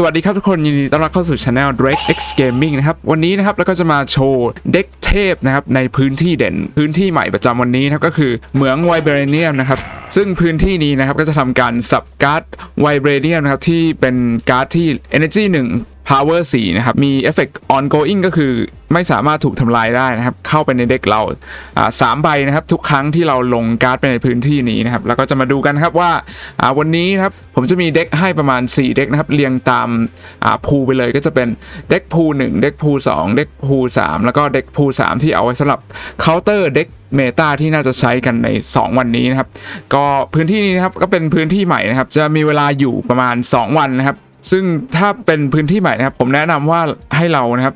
สวัสดีครับทุกคนยินดีต้อนรับเข้าสู่ช anel Drake X Gaming นะครับ วันนี้นะครับเราก็จะมาโชว์เด็ก เทพนะครับในพื้นที่เด่น พื้นที่ใหม่ประจำวันนี้นะครับก็คือเหมืองไวเบรเนียมนะครับซึ่งพื้นที่นี้นะครับก็จะทำการสับการ์ดไวเบรเนียมนะครับที่เป็นการ์ดที่ Energy 1 Power 4นะครับมีเอฟเฟกต์ ongoing ก็คือไม่สามารถถูกทำลายได้นะครับ เข้าไปในเด็กเราสามใบนะครับ ทุกครั้งที่เราลงการ์ดไปในพื้นที่นี้นะครับ แล้วก็จะมาดูกันครับว่าวันนี้นะครับผมจะมีเด็กให้ประมาณ 4 เด็กนะครับ เรียงตามพูไปเลยก็จะเป็นเด็กพู1เด็กพู2เด็กพู3แล้วก็เด็กพู3 ที่เอาไว้สำหรับเคาน์เตอร์เด็กเมตาที่น่าจะใช้กันใน 2 วันนี้นะครับ ก็พื้นที่นี้นะครับก็เป็นพื้นที่ใหม่นะครับ จะมีเวลาอยู่ประมาณ 2 วันนะครับ ซึ่งถ้าเป็นพื้นที่ใหม่นะครับ ผมแนะนำว่าให้เรานะครับ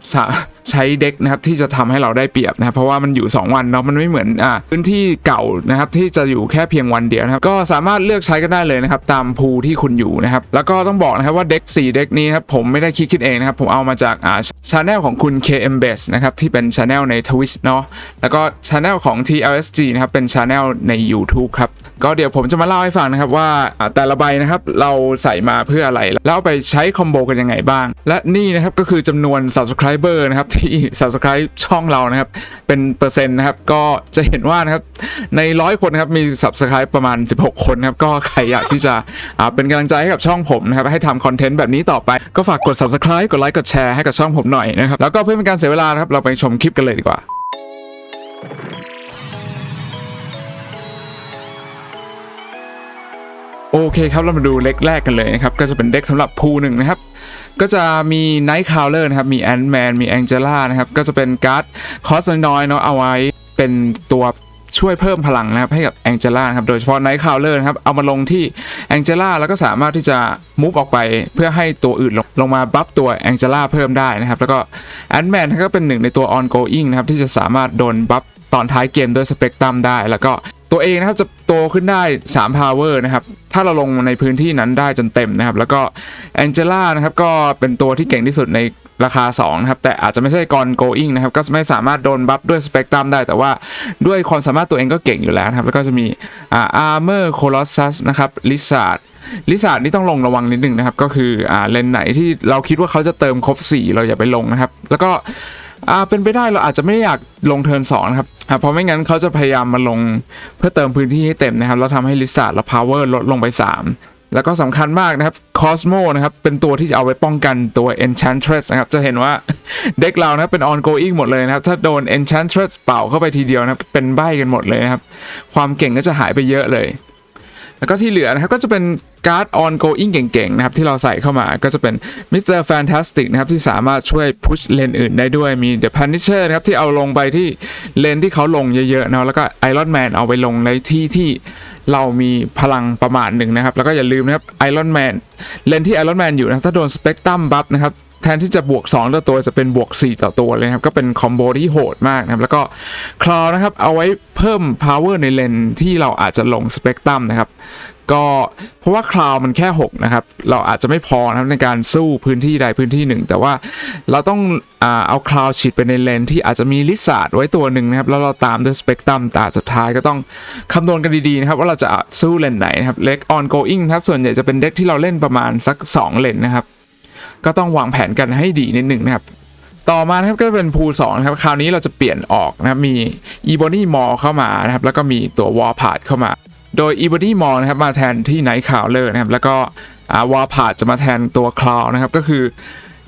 ใช้เด็กนะครับที่จะทำให้เราได้เปรียบนะครับเพราะว่ามันอยู่ 2 วันเนาะมันไม่เหมือนอ่าพื้นที่เก่านะครับที่จะอยู่แค่เพียงวันเดียวนะครับก็สามารถเลือกใช้กันได้เลยนะครับตามพูที่คุณอยู่นะครับแล้วก็ต้องบอกนะครับว่าเด็ก4เด็กนี้นะครับผมไม่ได้คิดขึ้นเองนะครับผมเอามาจากอ่าชาแนลของคุณ KM b e s นะครับที่เป็นชาแนลใน Twitch เนาะแล้วก็ชาแนลของ TLSG นะครับเป็นชาแนลใน YouTube ครับก็เดี๋ยวผมจะมาเล่าให้ฟังนะครับว่าอ่าแต่ละใบนะครับเราใส่มาเพื่ออะไรแล้วไปใช้คอมโบกันยังไงบ้าง และนี่นะครับก็คือจำนวน subscriber นะครับที่ subscribe ช่องเรานะครับ เป็นเปอร์เซ็นต์นะครับ ก็จะเห็นว่านะครับในร้อยคนนะครับมี subscribe ประมาณ 16 คนนะครับ ก็ใครอยากที่จะเป็นกำลังใจให้กับช่องผมนะครับ ให้ทำคอนเทนต์แบบนี้ต่อไป ก็ฝากกด subscribe กดไลค์กดแชร์ให้กับช่องผมหน่อยนะครับแล้วก็เพื่อเป็นการเสียเวลานะครับเราไปชมคลิปกันเลยดีกว่า โอเคครับเรามาดูเล็กแรกกันเลยนะครับก็จะเป็นเด็กสำหรับพูหนึ่งนะครับก็จะมี Night Crawler นะครับมี Ant-Man มี Angela นะครับก็จะเป็นการ์ดคอสน้อยเนาะเอาไว้เป็นตัวช่วยเพิ่มพลังนะครับให้กับ Angela นะครับโดยเฉพาะ Night Crawler นะครับเอามาลงที่ Angela แล้วก็สามารถที่จะมูฟออกไปเพื่อให้ตัวอื่นลงลงมาบัฟตัว Angela เพิ่มได้นะครับแล้วก็ Ant-Man ก็เป็นหนึ่งในตัว ongoing นะครับที่จะสามารถโดนบัฟตอนท้ายเกมด้วยสเปกตรัมได้แล้วก็ ตัวเองนะครับจะโตขึ้นได้3 power นะครับถ้าเราลงในพื้นที่นั้นได้จนเต็มนะครับ แล้วก็ Angela นะครับก็เป็นตัวที่เก่งที่สุดในราคา2นะครับแต่อาจจะไม่ใช่กร going นะครับก็ไม่สามารถโดนบัฟด้วยสเปกตรัมได้ แต่ว่าด้วยความสามารถตัวเองก็เก่งอยู่แล้วนะครับแล้วก็จะมีอ่า armor colossus นะครับ lizard ลิซ่านี่ต้องลงระวังนิดนึงนะครับก็คืออ่าเลนไหนที่เราคิดว่าเขาจะเติมครบ 4 เราอย่าไปลงนะครับ แล้วก็ อ่าเป็นไปได้เราอาจจะไม่ได้อยากลงเทิร์น2นะครับอ่าเพราะไม่งั้นเขาจะพยายามมาลงเพื่อเติมพื้นที่ให้เต็มนะครับแล้วทำให้ลิซ่าและพาวเวอร์ลดลงไป 3แล้วก็สำคัญมากนะครับคอสโมนะครับ เป็นตัวที่จะเอาไว้ป้องกันตัว Enchantress นะครับ จะเห็นว่าเด็กเรานะเป็น ongoing หมดเลยนะครับ ถ้าโดน Enchantress เป่าเข้าไปทีเดียวนะครับเป็นใบกันหมดเลยนะครับ ความเก่งก็จะหายไปเยอะเลย แล้วก็ที่เหลือนะครับก็จะเป็นการ์ด ongoing เก่งๆนะครับที่เราใส่เข้ามาก็จะเป็น Mr. Fantastic นะครับที่สามารถช่วยพุชเลนอื่นได้ด้วยมี The Punisher นะครับที่เอาลงไปที่เลนที่เขาลงเยอะๆนะแล้วก็ Iron Man เอาไปลงในที่ที่เรามีพลังประมาณหนึ่งนะครับ แล้วก็อย่าลืมนะครับ Iron Man เลนที่ Iron Man อยู่นะถ้าโดน Spectrum Buff นะครับ แทนที่จะบวก 2 ต่อตัวจะเป็นบวก 4 ต่อตัวเลยครับ ก็เป็นคอมโบที่โหดมากนะครับ แล้วก็คลอนะครับเอาไว้เพิ่ม power ในเลนที่เราอาจจะลงสเปกตรัมนะครับก็เพราะว่าคลาวมันแค่ 6 นะครับ เราอาจจะไม่พอนะครับในการสู้พื้นที่ใดพื้นที่หนึ่ง แต่ว่าเราต้องอเอาคลาวฉีดไปในเลนที่อาจจะมีลิซาร์ดไว้ตัวหนึ่งนะครับ แล้วเราตามด้วยสเปกตรัมตาสุดท้ายก็ต้องคำนวณกันดีๆนะครับ ว่าเราจะสู้เลนไหนนะครับเล็ก ongoing นะครับส่วนใหญ่จะเป็นเด็กที่เราเล่นประมาณสัก 2 เลนนะครับ ก็ต้องวางแผนกันให้ดีนิดหนึ่งนะครับ ต่อมานะครับก็เป็นพูสองครับคราวนี้เราจะเปลี่ยนออกนะครับมี e b o n y m a l l เข้ามานะครับแล้วก็มีตัว w a r p a t เข้ามา โดย e b o n y m a l l นะครับมาแทนที่ Night Crawler นะครับแล้วก็อ่า w a r p a t จะมาแทนตัว Cloud นะครับก็คือ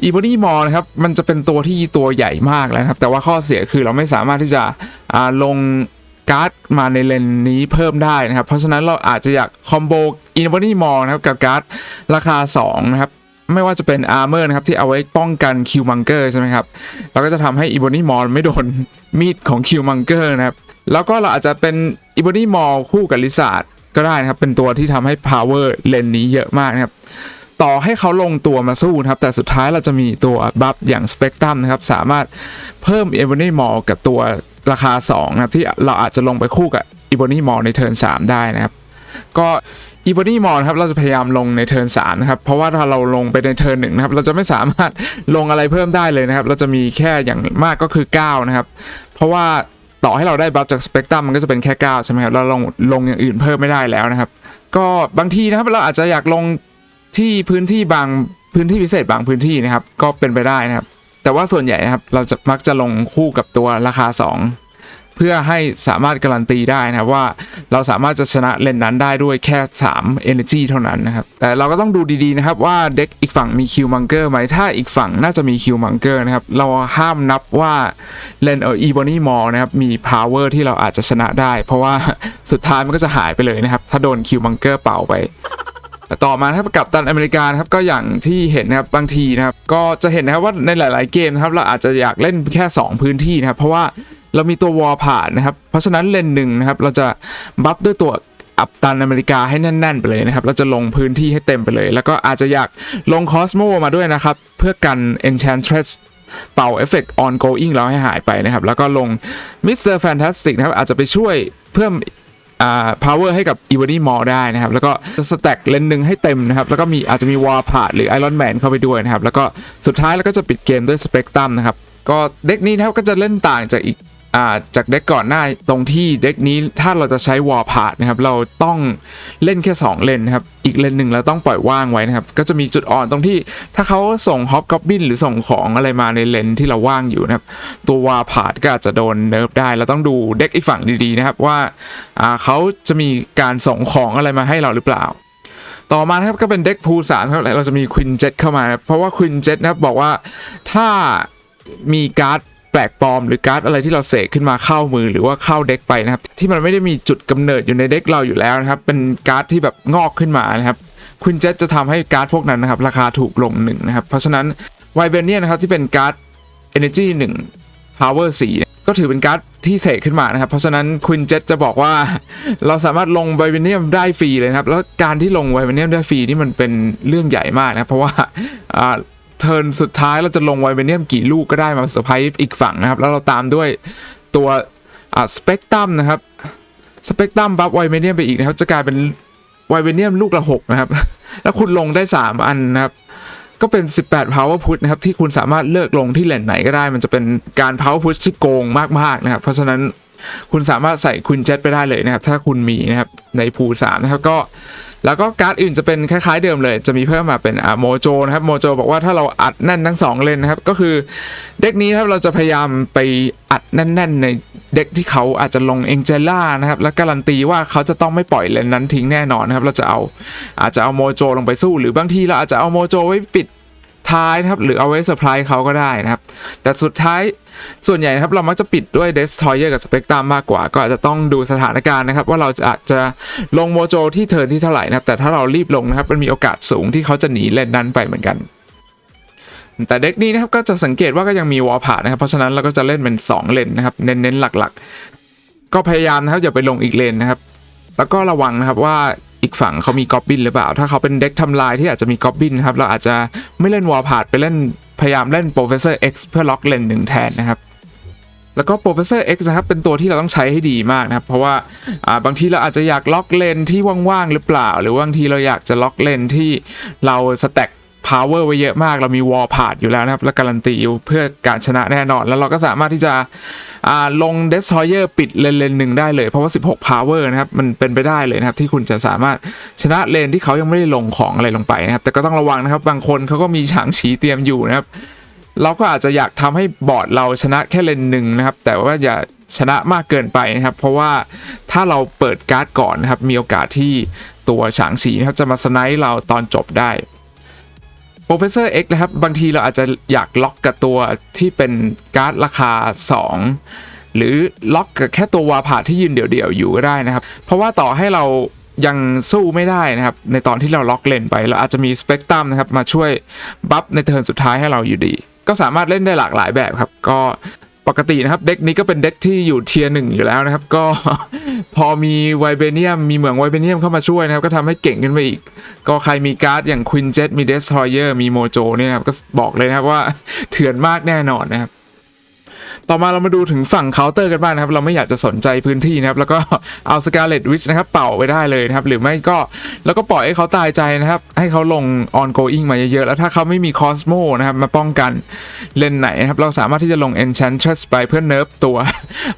e b o n y m a l l นะครับมันจะเป็นตัวที่ตัวใหญ่มากแล้วนะครับแต่ว่าข้อเสียคือเราไม่สามารถที่จะอ่าลงการ์ดมาในเลนนี้เพิ่มได้นะครับ เพราะฉะนั้นเราอาจจะอยากคอมโบ e b o n y m a l l นะครับกับการ์ดราคา 2 นะครับ ไม่ว่าจะเป็นอาร์เมอร์นะครับที่เอาไว้ป้องกันคิวมังเกอร์ใช่ไหมครับเราก็จะทำให้อีโบนี่มอลไม่โดนมีดของคิวมังเกอร์นะครับแล้วก็เราอาจจะเป็นอีโบนี่มอลคู่กับลิซาร์ดก็ได้นะครับ เป็นตัวที่ทำให้พาวเวอร์เลนนี้เยอะมากนะครับ ต่อให้เขาลงตัวมาสู้นะครับ แต่สุดท้ายเราจะมีตัวบัฟอย่างสเปกตรัมนะครับ สามารถเพิ่มอีโบนี่มอลกับตัวราคา2นะครับที่เราอาจจะลงไปคู่กับอีโบนี่มอลในเทิร์น3ได้นะครับ ก็ อีบอดี้มอลครับเราจะพยายามลงในเทิร์นสามนะครับเพราะว่าถ้าเราลงไปในเทิร์นหนึ่งนะครับเราจะไม่สามารถลงอะไรเพิ่มได้เลยนะครับเราจะมีแค่อย่างมากก็คือ 9 นะครับ เพราะว่าต่อให้เราได้บัฟจากสเปกตรัมมันก็จะเป็นแค่ 9 ใช่ไหมครับเราลงลงอย่างอื่นเพิ่มไม่ได้แล้วนะครับ ก็บางทีนะครับเราอาจจะอยากลงที่พื้นที่บางพื้นที่พิเศษบางพื้นที่นะครับ ก็เป็นไปได้นะครับ แต่ว่าส่วนใหญ่นะครับเราจะมักจะลงคู่กับตัวราคา 2 เพื่อให้สามารถการันตีได้นะครับว่าเราสามารถจะชนะเลนนั้นได้ด้วยแค่ 3 Energy เท่านั้นนะครับแต่เราก็ต้องดูดีๆนะครับว่าเด็กอีกฝั่งมีคิวมังเกอร์ไหมถ้าอีกฝั่งน่าจะมีคิวมังเกอร์นะครับเราห้ามนับว่าเลนเอออีบอนี่มอลนะครับมี power ที่เราอาจจะชนะได้ เพราะว่าสุดท้ายมันก็จะหายไปเลยนะครับถ้าโดนคิวมังเกอร์เป่าไปต่อมานะครับกับตันอเมริกานะครับก็อย่างที่เห็นนะครับบางทีนะครับก็จะเห็นนะครับว่าในหลาย ๆ เกมนะครับเราอาจจะอยากเล่นแค่ 2 พื้นที่นะครับเพราะว่า เรามีตัววอลผ่านนะครับ เพราะฉะนั้นเลนหนึ่งนะครับ เราจะบัฟด้วยตัวอัปตันอเมริกาให้แน่น ๆ ไปเลยนะครับ เราจะลงพื้นที่ให้เต็มไปเลย แล้วก็อาจจะอยากลงคอสโมมาด้วยนะครับ เพื่อกัน Enchantress เป่าเอฟเฟกต์ ongoing เราให้หายไปนะครับ แล้วก็ลง Mr. Fantastic นะครับ อาจจะไปช่วยเพิ่มอ่า power ให้กับ e v a n y Mall ได้นะครับ แล้วก็สแต็กเลนหนึ่งให้เต็มนะครับ แล้วก็มีอาจจะมี War p a r t หรือ Iron Man เข้าไปด้วยนะครับ แล้วก็สุดท้ายแล้วก็จะปิดเกมด้วย Spectrum นะครับก็เด็กนี้นะครับก็จะเล่นต่างจากอีก จากเด็กก่อนหน้าตรงที่เด็กนี้ถ้าเราจะใช้ War p a r t นะครับเราต้องเล่นแค่ 2 เลนนะครับอีกเลนหนึ่งเราต้องปล่อยว่างไว้นะครับก็จะมีจุดอ่อนตรงที่ถ้าเขาส่งฮอปกอบบินหรือส่งของอะไรมาในเลนที่เราว่างอยู่นะครับตัววาพาดก็อาจจะโดนเนิร์ฟได้ เราต้องดูเด็กอีกฝั่งดีๆนะครับว่าเขาจะมีการส่งของอะไรมาให้เราหรือเปล่าต่อมาครับก็เป็นเด็กพูสามครับเราจะมีควินเจ็ตเข้ามานะเพราะว่าควินเจ็ตนะครับบอกว่าถ้ามีการ์ด แปลกปลอมหรือการ์ดอะไรที่เราเสกขึ้นมาเข้ามือหรือว่าเข้าเด็กไปนะครับ ที่มันไม่ได้มีจุดกำเนิดอยู่ในเด็กเราอยู่แล้วนะครับ เป็นการ์ดที่แบบงอกขึ้นมานะครับควินเจ็ตจะทำให้การ์ดพวกนั้นนะครับ ราคาถูกลงหนึ่งนะครับ เพราะฉะนั้นไวเบเนียนะครับที่เป็นการ์ด Energy 1 Power 4เนี่ก็ถือเป็นการ์ดที่เสกขึ้นมานะครับ เพราะฉะนั้นควินเจ็ตจะบอกว่า เราสามารถลงไวเบเนียมได้ฟรีเลยครับ แล้วการที่ลงไวเบเนียมได้ฟรีนี่มันเป็นเรื่องใหญ่มากนะเพราะว่าอ่า เทิร์นสุดท้ายเราจะลงไวเบเนียมกี่ลูกก็ได้มาเซอร์ไพรส์อีกฝั่งนะครับ แล้วเราตามด้วยตัวอ่าสเปกตรัมนะครับสเปกตรัมบัฟไวเบเนียมไปอีกนะครับ จะกลายเป็นไวเบเนียมลูกละหกนะครับ แล้วคุณลงได้ 3 อันนะครับ ก็เป็น 18 power push นะครับ ที่คุณสามารถเลิกลงที่เลนไหนก็ได้ มันจะเป็นการ power push ที่โกงมากๆนะครับ เพราะฉะนั้นคุณสามารถใส่คุณเจ็ตไปได้เลยนะครับ ถ้าคุณมีนะครับในพูสามนะครับก็ แล้วก็การ์ดอื่นจะเป็นคล้าย ๆเดิมเลย จะมีเพิ่มมาเป็นอ่าโมโจนะครับโมโจบอกว่าถ้าเราอัดแน่นทั้ง 2 เลนนะครับ ก็คือเด็กนี้ครับเราจะพยายามไปอัดแน่น ๆ ในเด็กที่เขาอาจจะลงเอ็งเจล่านะครับ และการันตีว่าเขาจะต้องไม่ปล่อยเลนนั้นทิ้งแน่นอนนะครับ เราจะเอาอาจจะเอาโมโจลงไปสู้ หรือบางทีเราอาจจะเอาโมโจไว้ปิด ท้ายนะครับหรือเอาไว้เซอร์ไพรส์เขาก็ได้นะครับ แต่สุดท้ายส่วนใหญ่นะครับเรามักจะปิดด้วย Destroyer กับ Spectrum มากกว่า ก็อาจจะต้องดูสถานการณ์นะครับ ว่าเราจะอาจจะลงโมโจที่เทิร์นที่เท่าไหร่นะครับ แต่ถ้าเรารีบลงนะครับมันมีโอกาสสูงที่เขาจะหนีเลนนั้นไปเหมือนกันแต่เด็กนี้นะครับก็จะสังเกตว่าก็ยังมีวอลผ่านะครับ เพราะฉะนั้นเราก็จะเล่นเป็น 2 เลนนะครับเน้นๆหลักๆ ก็พยายามนะครับอย่าไปลงอีกเลนนะครับ แล้วก็ระวังนะครับว่า อีกฝั่งเขามีกอบบินหรือเปล่า ถ้าเขาเป็นเด็กทำลายที่อาจจะมีกอบบินครับเราอาจจะไม่เล่นวอลพาดไปเล่นพยายามเล่นโปรเฟสเซอร์เพื่อล็อกเลนหนึ่งแทนนะครับแล้วก็โปรเฟสเซอร์ X นะครับ เป็นตัวที่เราต้องใช้ให้ดีมากนะครับ เพราะว่าบางทีเราอาจจะอยากล็อกเลนที่ว่างๆหรือเปล่า หรือบางทีเราอยากจะล็อกเลนที่เราสแต็ก power ไว้เยอะมากเรามีวอลพาดอยู่แล้วนะครับ และการันตีอยู่เพื่อการชนะแน่นอน แล้วเราก็สามารถที่จะลง destroyer ปิดเลนเลนหนึ่งได้เลย เพราะว่า 16 power นะครับ มันเป็นไปได้เลยนะครับ ที่คุณจะสามารถชนะเลนที่เขายังไม่ได้ลงของอะไรลงไปนะครับ แต่ก็ต้องระวังนะครับ บางคนเขาก็มีฉางฉีเตรียมอยู่นะครับ เราก็อาจจะอยากทำให้บอร์ดเราชนะแค่เลนหนึ่งนะครับ แต่ว่าอย่าชนะมากเกินไปนะครับ เพราะว่าถ้าเราเปิดการ์ดก่อนนะครับ มีโอกาสที่ตัวฉางฉีนะครับจะมาสไนป์เราตอนจบได้ Professor X นะครับ บางทีเราอาจจะอยากล็อกกับตัวที่เป็นการ์ดราคา 2 หรือล็อกกับแค่ตัววาผ่าที่ยืนเดี่ยวๆอยู่ก็ได้นะครับ เพราะว่าต่อให้เรายังสู้ไม่ได้นะครับ ในตอนที่เราล็อกเลนไปเราอาจจะมีสเปกตรัมนะครับมาช่วยบัฟในเทิร์นสุดท้ายให้เราอยู่ดี ก็สามารถเล่นได้หลากหลายแบบครับ ก็ ปกตินะครับเด็กนี้ก็เป็นเด็กที่อยู่เทียร์หนึ่งอยู่แล้วนะครับ ก็พอมีไวเบเนียมมีเหมืองไวเบเนียมเข้ามาช่วยนะครับ ก็ทำให้เก่งขึ้นไปอีก ก็ใครมีการ์ดอย่างควินเจ็ตมีเดสทรอยเออร์มีโมโจเนี่ยนะครับก็บอกเลยนะครับว่าเถื่อนมากแน่นอนนะครับ ต่อมาเรามาดูถึงฝั่งเคาน์เตอร์กันบ้างนะครับ เราไม่อยากจะสนใจพื้นที่นะครับ แล้วก็เอาสกาเลตวิชนะครับเป่าไปได้เลยนะครับ หรือไม่ก็แล้วก็ปล่อยให้เขาตายใจนะครับ ให้เขาลง ongoing มาเยอะๆ แล้วถ้าเขาไม่มีคอสโมนะครับ มาป้องกันเลนไหนนะครับ เราสามารถที่จะลง enchantress ไปเพื่อเนิร์ฟตัว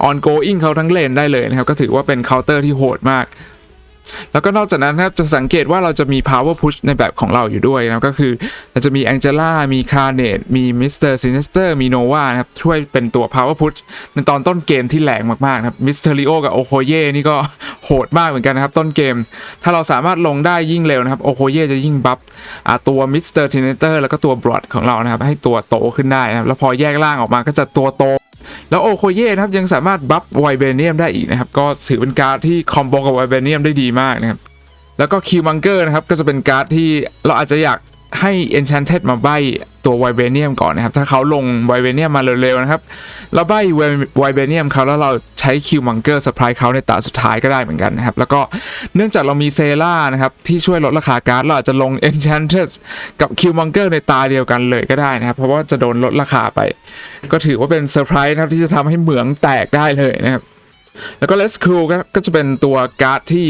ongoing เขาทั้งเลนได้เลยนะครับ ก็ถือว่าเป็นเคาน์เตอร์ที่โหดมาก แล้วก็นอกจากนั้นนะครับจะสังเกตว่าเราจะมี power push ในแบบของเราอยู่ด้วยนะก็คือเราจะมี Angela มี Carnage มี Mr. Sinister มี Nova นะครับช่วยเป็นตัว power push ในตอนต้นเกมที่แรงมากๆนะครับ Mysterio กับ Okoye นี่ก็โหดมากเหมือนกันนะครับ ต้นเกม ถ้าเราสามารถลงได้ยิ่งเร็วนะครับ Okoye จะยิ่งบัฟตัว Mr. Sinister แล้วก็ตัว Blood ของเรานะครับให้ตัวโตขึ้นได้นะครับแล้วพอแยกล่างออกมาก็จะตัวโต แล้วโอโคเย่นะครับยังสามารถบัฟไวเบเนียมได้อีกนะครับ ก็ถือเป็นการ์ดที่คอมโบกับไวเบเนียมได้ดีมากนะครับแล้วก็คิวมังเกอร์นะครับก็จะเป็นการ์ดที่เราอาจจะอยาก ให้ Enchanted มาใบตัวไวเบเนียมก่อนนะครับ ถ้าเขาลงไวเบเนียมมาเร็วๆนะครับ เราใบไวเบเนียมเขาแล้วเราใช้คิวมังเกอร์สปายเขาในตาสุดท้ายก็ได้เหมือนกันนะครับ แล้วก็เนื่องจากเรามีเซล่านะครับ ที่ช่วยลดราคาการ์ด เราอาจจะลง Enchanted กับคิวมังเกอร์ในตาเดียวกันเลยก็ได้นะครับ เพราะว่าจะโดนลดราคาไป ก็ถือว่าเป็นเซอร์ไพรส์นะครับที่จะทำให้เหมืองแตกได้เลยนะครับแล้วก็ Let's Cool ก็ก็จะเป็นตัวการ์ดที่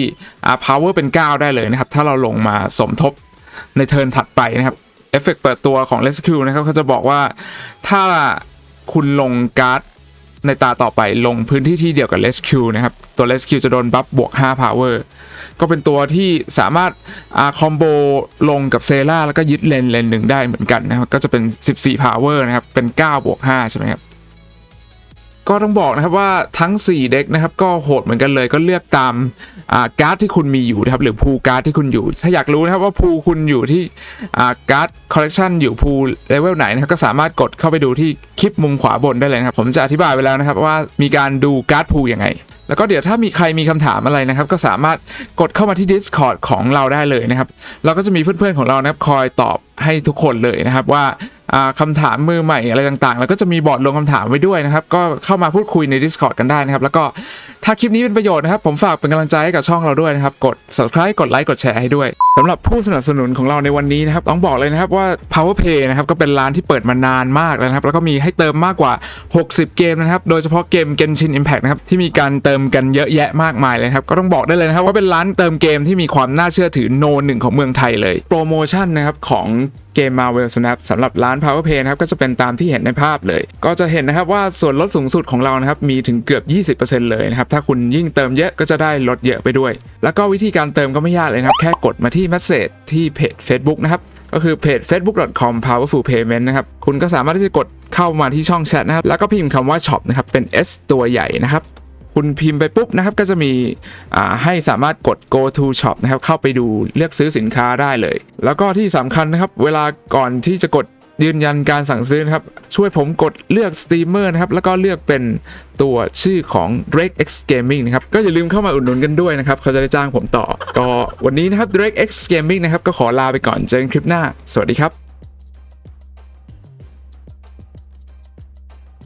อ่า power เป็น 9 ได้เลยนะครับ ถ้าเราลงมาสมทบ ในเทิร์นถัดไปนะครับเอฟเฟกต์เปิดตัวของ Let's Cool นะครับเขาจะบอกว่าถ้าคุณลงการ์ดในตาต่อไปลงพื้นที่ที่เดียวกับ Let's Q นะครับ ตัว Let's Q จะโดนบัฟบวก 5 power ก็เป็นตัวที่สามารถอาคอมโบลงกับเซล่าแล้วก็ยึดเลนเลนหนึ่งได้เหมือนกันนะครับ ก็จะเป็น 14 power นะครับ เป็น 9 บวก 5 ใช่ไหมครับ ก็ต้องบอกนะครับว่าทั้ง 4 เด็กนะครับก็โหดเหมือนกันเลยก็เลือกตามการ์ดที่คุณมีอยู่นะครับหรือพูการ์ดที่คุณอยู่ ถ้าอยากรู้นะครับว่าพูคุณอยู่ที่การ์ดคอลเลกชันอยู่พูเลเวลไหนนะครับก็สามารถกดเข้าไปดูที่คลิปมุมขวาบนได้เลยครับผมจะอธิบายไปแล้วนะครับว่ามีการดูการ์ดพูยังไงแล้วก็เดี๋ยวถ้ามีใครมีคำถามอะไรนะครับ ก็สามารถกดเข้ามาที่ Discord ของเราได้เลยนะครับ เราก็จะมีเพื่อนๆของเรานะครับคอยตอบให้ทุกคนเลยนะครับว่า อ่าคำถามมือใหม่อะไรต่างๆ แล้วก็จะมีบอร์ดลงคำถามไว้ด้วยนะครับ ก็เข้ามาพูดคุยใน Discord กันได้นะครับ แล้วก็ถ้าคลิปนี้เป็นประโยชน์นะครับ ผมฝากเป็นกำลังใจให้กับช่องเราด้วยนะครับ กด subscribe กดไลค์กดแชร์ให้ด้วยสำหรับผู้สนับสนุนของเราในวันนี้นะครับ ต้องบอกเลยนะครับว่า PowerPay นะครับก็เป็นร้านที่เปิดมานานมากแล้วนะครับ แล้วก็มีให้เติมมากกว่า 60 เกมนะครับ โดยเฉพาะเกม Genshin Impact นะครับที่มีการเติมกันเยอะแยะมากมายเลยครับก็ต้องบอกได้เลยนะครับว่าเป็นร้านเติมเกมที่มีความน่าเชื่อถือโนหนึ่งของเมืองไทยเลยโปรโมชั่นนะครับของ เกม Marvel Snap สำหรับร้าน PowerPay นะครับก็จะเป็นตามที่เห็นในภาพเลย ก็จะเห็นนะครับว่าส่วนลดสูงสุดของเรานะครับมีถึงเกือบ 20%เลยนะครับถ้าคุณยิ่งเติมเยอะก็จะได้ลดเยอะไปด้วย แล้วก็วิธีการเติมก็ไม่ยากเลยนะครับแค่กดมาที่ Message ที่เพจ Facebook นะครับก็คือเพจ facebook.com powerful payment นะครับคุณก็สามารถที่จะกดเข้ามาที่ช่องแชทนะครับแล้วก็พิมพ์คำว่า shop นะครับเป็น S ตัวใหญ่นะครับ คุณพิมพ์ไปปุ๊บนะครับก็จะมีให้สามารถกด go to shop นะครับเข้าไปดูเลือกซื้อสินค้าได้เลย แล้วก็ที่สำคัญนะครับเวลาก่อนที่จะกดยืนยันการสั่งซื้อนะครับ ช่วยผมกดเลือกสตรีมเมอร์นะครับ แล้วก็เลือกเป็นตัวชื่อของ Drake X Gaming นะครับ ก็อย่าลืมเข้ามาอุดหนุนกันด้วยนะครับ เขาจะได้จ้างผมต่อ ก็วันนี้นะครับ Drake X Gaming นะครับ ก็ขอลาไปก่อนเจอกันคลิปหน้า สวัสดีครับ